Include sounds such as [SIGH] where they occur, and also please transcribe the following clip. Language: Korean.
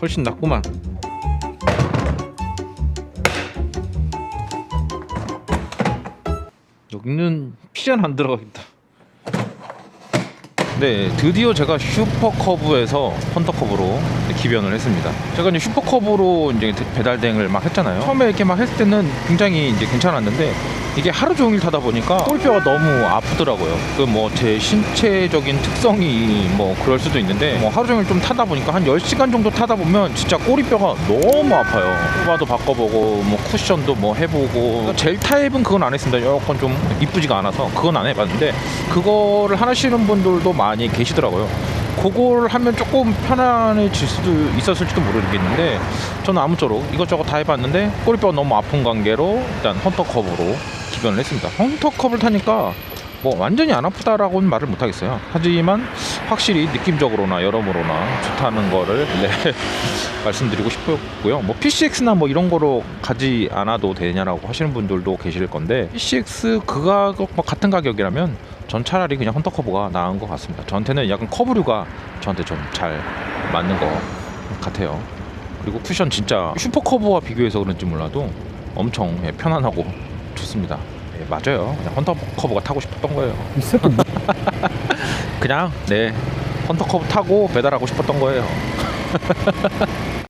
훨씬 낫구만 여기는 피전 안 들어가 있다 네, 드디어 제가 슈퍼커브에서 헌터커브로 기변을 했습니다. 제가 이제 슈퍼커브로 이제 배달 대행을 막 했잖아요. 처음에 이렇게 막 했을 때는 굉장히 이제 괜찮았는데 이게 하루 종일 타다 보니까 꼬리뼈가 너무 아프더라고요. 그 뭐 제 신체적인 특성이 뭐 그럴 수도 있는데 뭐 하루 종일 좀 타다 보니까 한 10시간 정도 타다 보면 진짜 꼬리뼈가 너무 아파요. 호바도 바꿔보고 뭐 쿠션도 뭐 해보고 젤 타입은 그건 안 했습니다. 여건 좀 이쁘지가 않아서 그건 안 해봤는데 그거를 하시는 분들도 많이 계시더라고요. 그걸 하면 조금 편안해질 수도 있었을지도 모르겠는데 저는 아무쪼록 이것저것 다 해봤는데 꼬리뼈가 너무 아픈 관계로 일단 헌터 컵으로 기변을 했습니다. 헌터컵을 타니까 뭐 완전히 안 아프다라고는 말을 못하겠어요. 하지만 확실히 느낌적으로나 여러모로나 좋다는 거를 네, [LAUGHS] 말씀드리고 싶었고요. 뭐 PCX나 뭐 이런 거로 가지 않아도 되냐라고 하시는 분들도 계실 건데 PCX 그 가격 뭐 같은 가격이라면 전 차라리 그냥 헌터 커브가 나은 것 같습니다. 저한테는 약간 커브류가 저한테 좀 잘 맞는 것 같아요. 그리고 쿠션 진짜 슈퍼 커브와 비교해서 그런지 몰라도 엄청 예, 편안하고 좋습니다. 예, 맞아요. 그냥 헌터커브가 타고 싶었던 거예요. 이 새끼 뭐- [LAUGHS] 그냥 네 헌터커브 타고 배달하고 싶었던 거예요. [LAUGHS]